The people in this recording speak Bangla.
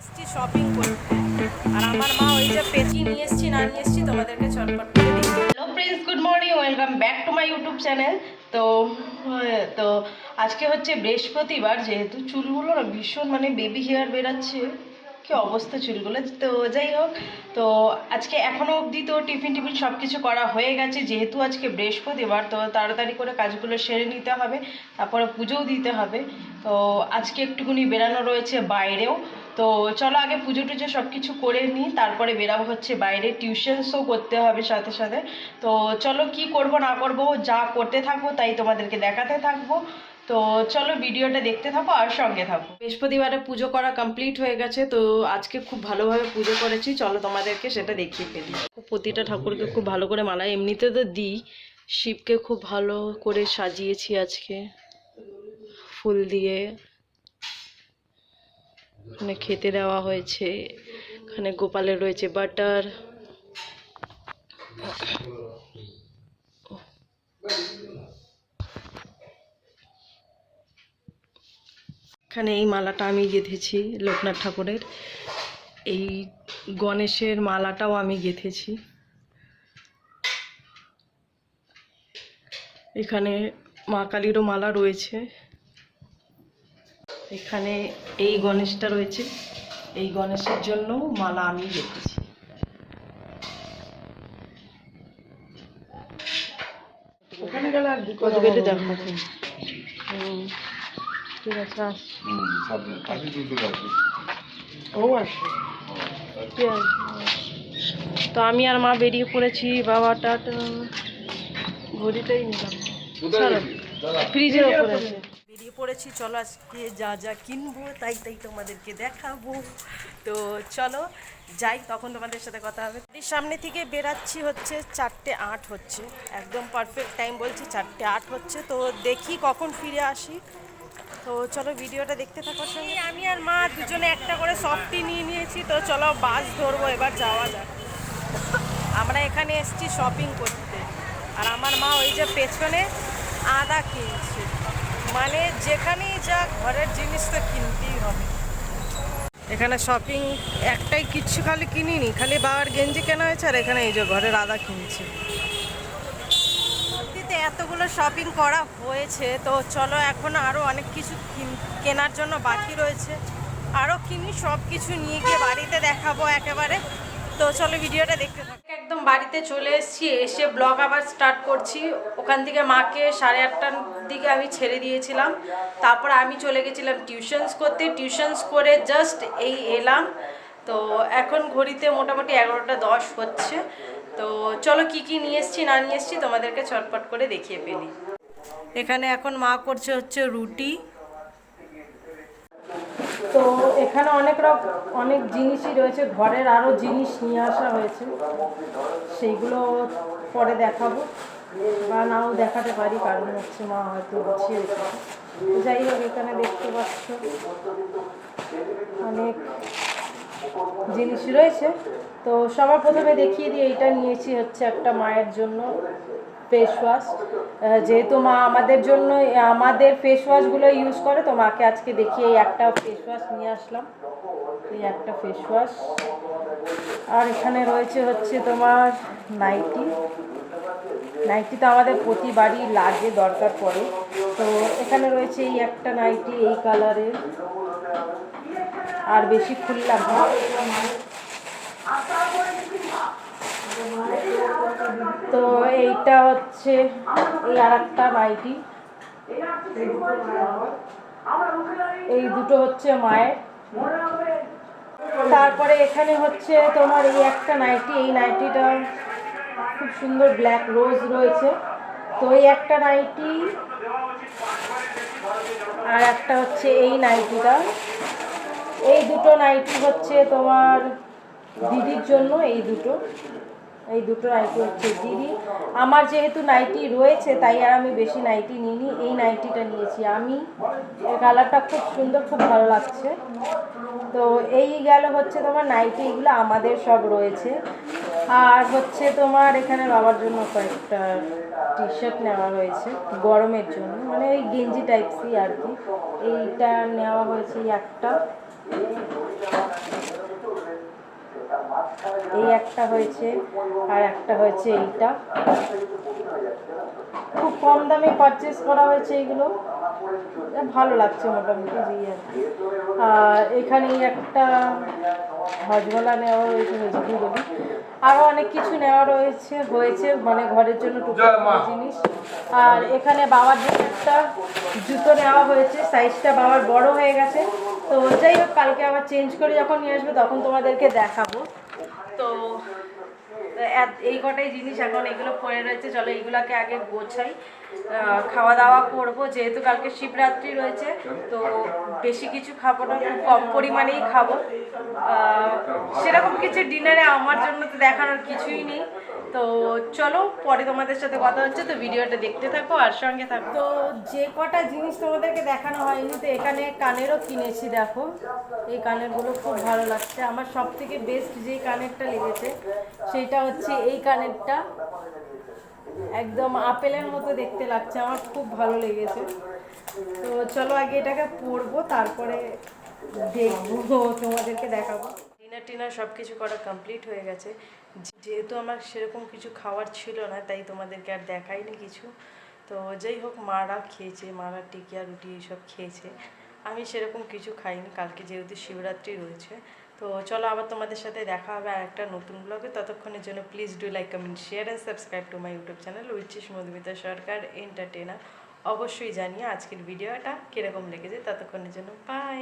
এসছি শপিং করতে। আর আমার মা ওই যে পেঁচি নিয়ে এসছি, না নিয়ে এসছি, তোমাদেরকে চটপট করে দিই hello friends good morning welcome back to my YouTube channel তো তো আজকে হচ্ছে বৃহস্পতিবার, যেহেতু চুলগুলো না ভীষণ মানে বেবি হেয়ার বেরাচ্ছে, কি অবস্থা চুলগুলো? তো যাই হোক, তো আজকে এখনও অবধি তো টিফিন টিফিন সব কিছু করা হয়ে গেছে, যেহেতু আজকে বৃহস্পতিবার, তো তাড়াতাড়ি করে কাজগুলো সেরে নিতে হবে, তারপরে পুজোও দিতে হবে। তো আজকে একটুকুনি বেরানো রয়েছে বাইরেও তো চলো আগে পুজো টুজো সব কিছু করে নিই, তারপরে বেরাবো হচ্ছে বাইরে। টিউশনসও করতে হবে সাথে সাথে। তো চলো কি করব না করব, যা করতে থাকব তাই তোমাদেরকে দেখাতে থাকব। তো চলো ভিডিওটা দেখতে থাকো আর সঙ্গে থাকো। বৃহস্পতিবারে পুজো করা কমপ্লিট হয়ে গেছে, তো আজকে খুব ভালোভাবে পুজো করেছি। চলো তোমাদেরকে সেটা দেখিয়ে ফেলি। প্রতিটা ঠাকুরকে খুব ভালো করে মালা, এমনিতে তো দিই। শিবকে খুব ভালো করে সাজিয়েছি আজকে। ফুল দিয়ে। এখানে খেতে দেওয়া হয়েছে। এখানে গোপালের রয়েছে বাটার। এখানে এই মালাটা আমি গেঁথেছি লোকনাথ ঠাকুরের। এই গণেশের মালাটাও আমি গেঁথেছি। এখানে মা কালীরও মালা রয়েছে। এখানে এই গণেশটা রয়েছে। এই গণেশের জন্য মালা আমি ওখানে গেলে আর কত দেখো ঠিক আছে আছে ও আসবে তো আমি আর মা বেরিয়ে পড়েছি বাবা টাটা ঘড়িটাই নিলাম। ফ্রিজের ওপরে। আছে পড়েছি, চলো আজকে যা যা কিনবো, তাই তাই তোমাদেরকে দেখাবো। তো চলো, যাই, তখন তোমাদের সাথে কথা হবে। সামনে থেকে বেরাচ্ছি হচ্ছে চারটে আট হচ্ছে। একদম পারফেক্ট টাইম বলছি, চারটে আট হচ্ছে। তো দেখি কখন ফিরে আসি। তো চলো ভিডিওটা দেখতে থাকো সঙ্গে। আমি আর মা দুজনে একটা করে সফটি নিয়ে নিয়েছি। তো চলো বাস ধরবো, এবার যাওয়া যাক। আমরা এখানে এসেছি শপিং করতে। আর আমার মা ওই যে পেছনে আদা কিনছে। মানে যেখানেই যা ঘরের জিনিস তো কিনতেই হবে। এখানে শপিং একটাই কিচ্ছু খালি কিনিনি, খালি বাবার গেঞ্জি কেনা হয়েছে আর এখানে এই যে ঘরের আদা কিনছে। সত্যিতে এতগুলো শপিং করা হয়েছে, তো চলো এখন আরও অনেক কিছু কিন- কেনার জন্য বাকি রয়েছে। আরও কিনি সব কিছু নিয়ে গিয়ে বাড়িতে দেখাবো একেবারে। তো চলো ভিডিওটা দেখতে থাকো। একদম বাড়িতে চলে এসেছি, এসে ব্লগ আবার স্টার্ট করছি। ওখান থেকে মাকে সাড়ে আটটার দিকে আমি ছেড়ে দিয়েছিলাম। তারপর আমি চলে গেছিলাম টিউশনস করতে। টিউশনস করে জাস্ট এই এলাম। তো এখন ঘড়িতে মোটামুটি এগারোটা দশ হচ্ছে। তো চলো কি কি নিয়ে এসেছি, না নিয়ে এসেছি তোমাদেরকে চটপট করে দেখিয়ে পেলি এখানে এখন মা করছে হচ্ছে রুটি। তো এখানে অনেক রকম অনেক জিনিসই রয়েছে। ঘরের আরও জিনিস নিয়ে আসা হয়েছে। সেইগুলো পরে দেখাবো। বা নাও দেখাতে পারি, কারণ হচ্ছে মা হয়তো গুছিয়ে যাই হোক, এখানে দেখতে পাচ্ছ অনেক জিনিস রয়েছে। তো সবার প্রথমে দেখিয়ে দিয়ে এইটা নিয়েছি হচ্ছে একটা মায়ের জন্য ফেস ওয়াশ যেহেতু মা আমাদের জন্য, আমাদের ফেস ওয়াশগুলো ইউজ করে, তো মাকে আজকে দেখিয়ে এই একটা ফেস ওয়াশ নিয়ে আসলাম। এই একটা ফেস ওয়াশ আর এখানে রয়েছে হচ্ছে তোমার নাইটি। নাইটি তো আমাদের প্রতিবারই লাগে, দরকার পড়ে। তো এখানে রয়েছে এই একটা নাইটি এই কালারের আর বেশি খুললাম না। তো এইটা হচ্ছে এই আর একটা নাইটি এই দুটো হচ্ছে মায়ের। তারপরে এখানে হচ্ছে তোমার এই একটা নাইটি এই নাইটিটা খুব সুন্দর ব্ল্যাক রোজ রয়েছে। তো এই একটা নাইটি আর একটা হচ্ছে এই নাইটিটা এই দুটো নাইটি হচ্ছে তোমার দিদির জন্য, এই দুটো। এই দুটো নাইটি হচ্ছে দিদি। আমার যেহেতু নাইটি রয়েছে, তাই আর আমি বেশি নাইটি নিইনি। এই নাইটিটা নিয়েছি আমি। এই কালারটা খুব সুন্দর, খুব ভালো লাগছে। তো এই গেল হচ্ছে তোমার নাইটি এগুলো আমাদের সব রয়েছে। আর হচ্ছে তোমার এখানে বাবার জন্য কয়েকটা টি শার্ট নেওয়া হয়েছে, গরমের জন্য। মানে ওই গেঞ্জি টাইপসই আর কি। এইটা নেওয়া হয়েছে একটা। এই একটা হয়েছে আর একটা হয়েছে এইটা। খুব কম দামে পারচেস করা হয়েছে এগুলো। যা ভালো লাগছে মোটামুটি আর কি। আর এখানে একটা হজমলা নেওয়া হয়েছে বলি আরও অনেক কিছু নেওয়া রয়েছে হয়েছে মানে ঘরের জন্য টুকটাক জিনিস। আর এখানে বাবার জন্য একটা জুতো নেওয়া হয়েছে সাইজটা বাবার বড় হয়ে গেছে। তো যাই হোক কালকে আবার চেঞ্জ করে যখন নিয়ে আসবে তখন তোমাদেরকে দেখাবো। তো এই কটাই জিনিস এখন এগুলো পড়ে রয়েছে। চলো এইগুলোকে আগে গোছাই। খাওয়া দাওয়া করব, যেহেতু কালকে শিবরাত্রি রয়েছে, তো বেশি কিছু খাব না, খুব কম পরিমাণেই খাব। সেরকম কিছু ডিনারে আমার জন্য তো দেখানোর কিছুই নেই। তো চলো, পরে তোমাদের সাথে কথা হচ্ছে, তো ভিডিওটা দেখতে থাকো আর সঙ্গে থাকো। তো যে কটা জিনিস তোমাদেরকে দেখানো হয়নি, তো এখানে কানেরও কিনেছি দেখো। এই কানেরগুলো খুব ভালো লাগছে। আমার সব থেকে বেস্ট যে কানেরটা লেগেছে, সেটা হচ্ছে এই কানেরটা। একদম আপেলের মতো দেখতে লাগছে, আমার খুব ভালো লেগেছে। তো চলো আগে এটাকে পরবো, তারপরে দেখব, তোমাদেরকে দেখাবো। ডিনার টিনার সব কিছু করা কমপ্লিট হয়ে গেছে। যেহেতু আমার সেরকম কিছু খাওয়ার ছিল না, তাই তোমাদেরকে আর দেখাইনি কিছু। তো যাই হোক, মারা খেয়েছে, মারা টিকিয়া রুটি এইসব খেয়েছে। আমি সেরকম কিছু খাইনি, কালকে যেহেতু শিবরাত্রি রয়েছে। তো চলো আবার তোমাদের সাথে দেখা হবে আর একটা নতুন ব্লগে ততক্ষণের জন্য please do like comment share and subscribe to my YouTube channel which is Madhumita Sarkar entertainer অবশ্যই জানিয়ে আজকের ভিডিওটা কীরকম লেগেছে। ততক্ষণের জন্য বাই